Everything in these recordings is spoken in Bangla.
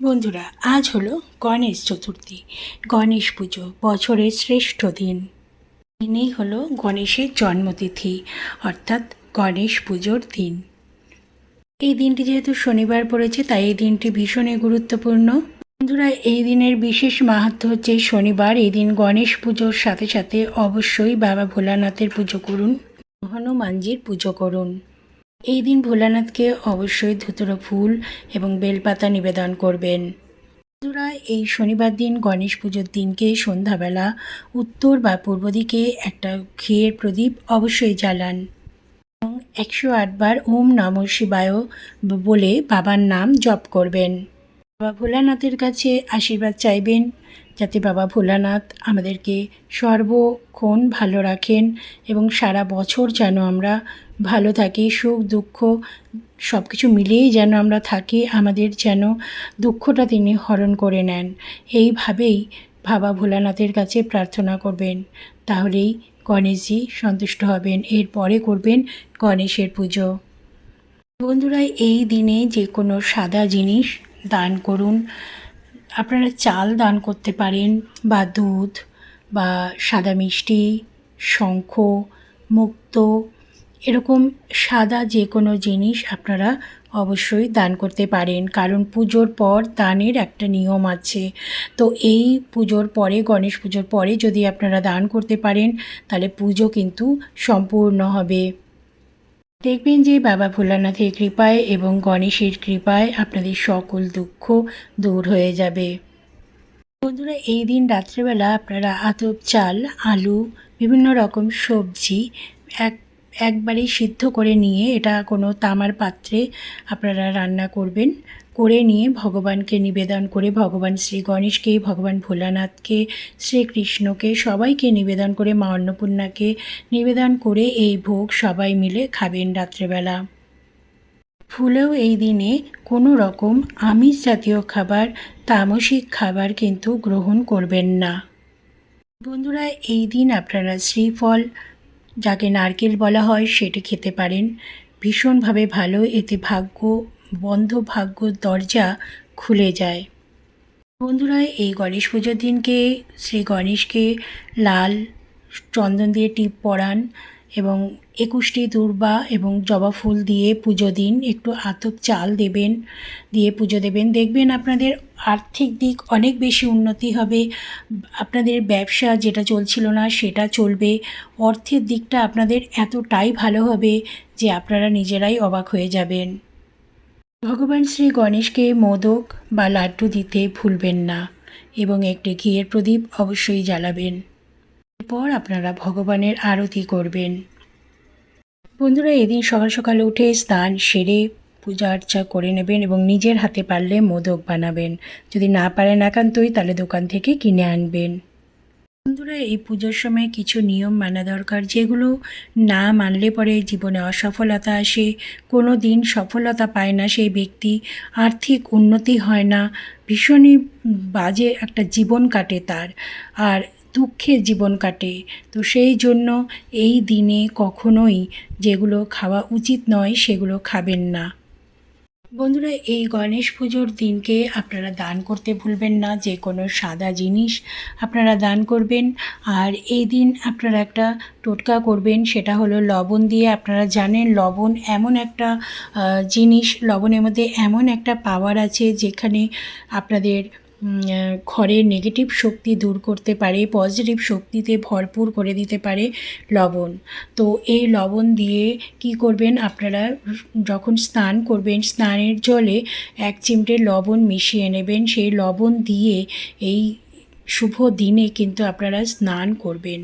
বন্ধুরা, আজ হলো গণেশ চতুর্থী। গণেশ পুজো বছরের শ্রেষ্ঠ দিন। দিনেই হলো গণেশের জন্মতিথি, অর্থাৎ গণেশ পুজোর দিন। এই দিনটি যেহেতু শনিবার পড়েছে, তাই এই দিনটি ভীষণই গুরুত্বপূর্ণ। বন্ধুরা, এই দিনের বিশেষ মাহাত্ম হচ্ছে শনিবার। এই দিন গণেশ পুজোর সাথে সাথে অবশ্যই বাবা ভোলানাথের পুজো করুন, হনুমানজির পুজো করুন। এই দিন ভোলানাথকে অবশ্যই ধুতরো ফুল এবং বেলপাতা নিবেদন করবেন। বন্ধুরা এই শনিবার দিন গণেশ পুজোর দিনকে সন্ধ্যাবেলা উত্তর বা পূর্ব দিকে একটা ঘিয়ের প্রদীপ অবশ্যই জ্বালান। এবং একশো আটবার ওম নম শিবায় বলে বাবার নাম জপ করবেন। বাবা ভোলানাথের কাছে আশীর্বাদ চাইবেন। যাতে বাবা ভোলানাথ আমাদেরকে সর্বক্ষণ ভালো রাখেন এবং সারা বছর যেন আমরা ভালো থাকি, সুখ, দুঃখ সব কিছু মিলিয়েই যেন আমরা থাকি, আমাদের যেন দুঃখটা তিনি হরণ করে নেন। এইভাবেই বাবা ভোলানাথের কাছে প্রার্থনা করবেন। তাহলেই গণেশজি সন্তুষ্ট হবেন। এরপরে করবেন গণেশের পুজো। বন্ধুরা, এই দিনে যে কোনো সাদা জিনিস দান করুন। আপনারা চাল দান করতে পারেন বা দুধ বা সাদা মিষ্টি, শঙ্খ, মুক্ত, এরকম সাদা যে কোনো জিনিস আপনারা অবশ্যই দান করতে পারেন। কারণ পুজোর পর দানের একটা নিয়ম আছে। তো এই পুজোর পরে, গণেশ পুজোর পরে যদি আপনারা দান করতে পারেন, তাহলে পুজো কিন্তু সম্পূর্ণ হবে। দেখবেন যে বাবা ভোলানাথের কৃপায় এবং গণেশের কৃপায় আপনাদের সকল দুঃখ দূর হয়ে যাবে। বন্ধুরা, এই দিন রাত্রেবেলা আপনারা আতপ চাল, আলু, বিভিন্ন রকম সবজি, এক একবারে সিদ্ধ করে নিয়ে এটা কোনো তামার পাত্রে আপনারা রান্না করবেন। করে নিয়ে ভগবানকে নিবেদন করে ভগবান শ্রী গণেশকে, ভগবান ভোলানাথকে শ্রীকৃষ্ণকে সবাইকে নিবেদন করে, মা অন্নপূর্ণাকে নিবেদন করে এই ভোগ সবাই মিলে খাবেন রাত্রেবেলা। ফুলেও এই দিনে কোনো রকম আমিষ জাতীয় খাবার, তামসিক খাবার কিন্তু গ্রহণ করবেন না। বন্ধুরা, এই দিন আপনারা শ্রীফল যাকে নারকেল বলা হয় সেটি খেতে পারেন। ভীষণভাবে ভালো, এতে ভাগ্য, বন্ধ ভাগ্য দরজা খুলে যায়। বন্ধুরা, এই গণেশ পুজোর দিনকে শ্রী গণেশকে লাল চন্দন দিয়ে টিপ পরান এবং একুশটি দুর্বা এবং জবা ফুল দিয়ে পুজো দিন। একটু আতপ চাল দেবেন, দিয়ে পুজো দেবেন। দেখবেন আপনাদের আর্থিক দিক অনেক বেশি উন্নতি হবে। আপনাদের ব্যবসা যেটা চলছিল না, সেটা চলবে। অর্থের দিকটা আপনাদের এতটাই ভালো হবে যে আপনারা নিজেরাই অবাক হয়ে যাবেন। ভগবান শ্রী গণেশকে মোদক বা লাড্ডু দিতে ভুলবেন না এবং একটি ঘিয়ের প্রদীপ অবশ্যই জ্বালাবেন। এরপর আপনারা ভগবানের আরতি করবেন। বন্ধুরা, এদিন সকাল সকাল উঠে স্নান সেরে পূজা আর্চা করে নেবেন এবং নিজের হাতে পারলে মোদক বানাবেন। যদি না পারেন একান্তই, তাহলে দোকান থেকে কিনে আনবেন। বন্ধুরা, এই পুজোর সময় কিছু নিয়ম মানা দরকার, যেগুলো না মানলে পরে জীবনে অসফলতা আসে। কোনো দিন সফলতা পায় না সেই ব্যক্তি, আর্থিক উন্নতি হয় না, ভীষণই বাজে একটা জীবন কাটে তার। আর দুঃখের জীবন কাটে। তো সেই জন্য এই দিনে কখনোই যেগুলো খাওয়া উচিত নয়, সেগুলো খাবেন না। বন্ধুরা, এই গণেশ পুজোর দিনকে আপনারা দান করতে ভুলবেন না। যে কোনো সাদা জিনিস আপনারা দান করবেন। আর এই দিন আপনারা একটা টোটকা করবেন, সেটা হলো লবণ দিয়ে আপনারা জানেন লবণ এমন একটা জিনিস, লবণের মধ্যে এমন একটা পাওয়ার আছে যেখানে আপনাদের ঘরের নেগেটিভ শক্তি দূর করতে পারে পজিটিভ শক্তিতে ভরপুর করে দিতে পারে লবণ। তো এই লবণ দিয়ে কি করবেন আপনারা? যখন স্নান করবেন, স্নানের জলে এক চিমটে লবণ মিশিয়ে নেবেন। সেই লবণ দিয়ে এই শুভ দিনে কিন্তু আপনারা স্নান করবেন।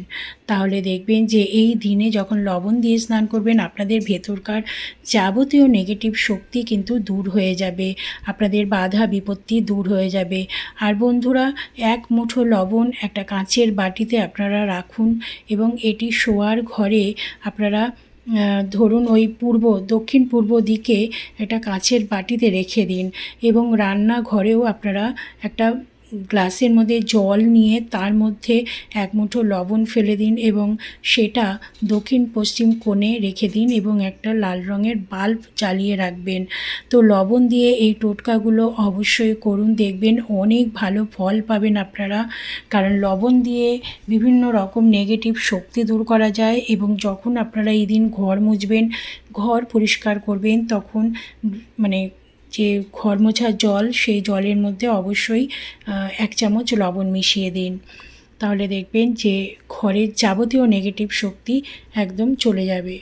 তাহলে দেখবেন যে এই দিনে যখন লবণ দিয়ে স্নান করবেন, আপনাদের ভেতরকার যাবতীয় নেগেটিভ শক্তি কিন্তু দূর হয়ে যাবে। আপনাদের বাধা বিপত্তি দূর হয়ে যাবে। আর বন্ধুরা, এক মুঠো লবণ একটা কাঁচের বাটিতে আপনারা রাখুন এবং এটি শোয়ার ঘরে আপনারা ধরুন ওই পূর্ব, দক্ষিণ পূর্ব দিকে একটা কাঁচের বাটিতে রেখে দিন এবং রান্নাঘরেও আপনারা একটা গ্লাসের মধ্যে জল নিয়ে তার মধ্যে এক মুঠো লবণ ফেলে দিন এবং সেটা দক্ষিণ পশ্চিম কোণে রেখে দিন এবং একটা লাল রঙের বাল্ব জ্বালিয়ে রাখবেন। তো লবণ দিয়ে এই টোটকাগুলো অবশ্যই করুন, দেখবেন অনেক ভালো ফল পাবেন আপনারা। কারণ লবণ দিয়ে বিভিন্ন রকম নেগেটিভ শক্তি দূর করা যায় এবং যখন আপনারা এই দিন ঘর মুছবেন, ঘর পরিষ্কার করবেন, তখন মানে যে ঘর জল, সেই জলের মধ্যে অবশ্যই এক চামচ লবণ মিশিয়ে দিন। তাহলে দেখবেন যে ঘরের যাবতীয় নেগেটিভ শক্তি একদম চলে যাবে।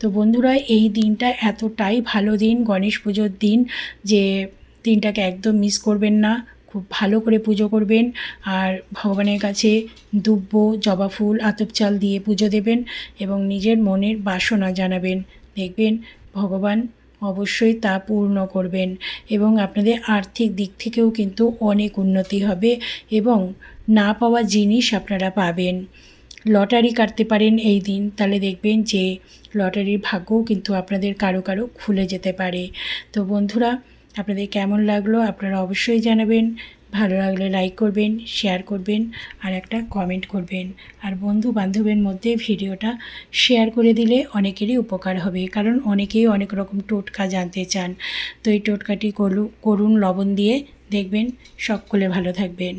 তো বন্ধুরা, এই দিনটা এতটাই ভালো দিন, গণেশ পুজোর দিন, যে দিনটাকে একদম মিস করবেন না। খুব ভালো করে পুজো করবেন। আর ভগবানের কাছে দুব্ব, জবা ফুল, আতপ চাল দিয়ে পুজো দেবেন এবং নিজের মনের বাসনা জানাবেন। দেখবেন ভগবান অবশ্যই তা পূর্ণ করবেন এবং আপনাদের আর্থিক দিক থেকেও কিন্তু অনেক উন্নতি হবে এবং না পাওয়া জিনিস আপনারা পাবেন। লটারি কাটতে পারেন এই দিন, তাহলে দেখবেন যে লটারির ভাগ্যও কিন্তু আপনাদের কারও কারও খুলে যেতে পারে। তো বন্ধুরা, আপনাদের কেমন লাগল আপনারা অবশ্যই জানাবেন। ভালো লাগলে লাইক করবেন শেয়ার করবেন আর একটা কমেন্ট করবেন। আর বন্ধু বান্ধবের মধ্যে ভিডিওটা শেয়ার করে দিলে অনেকেরই উপকার হবে, কারণ অনেকেই অনেক রকম টোটকা জানতে চান। তো এই টোটকাটি করু করুন লবণ দিয়ে, দেখবেন সকলে ভালো থাকবেন।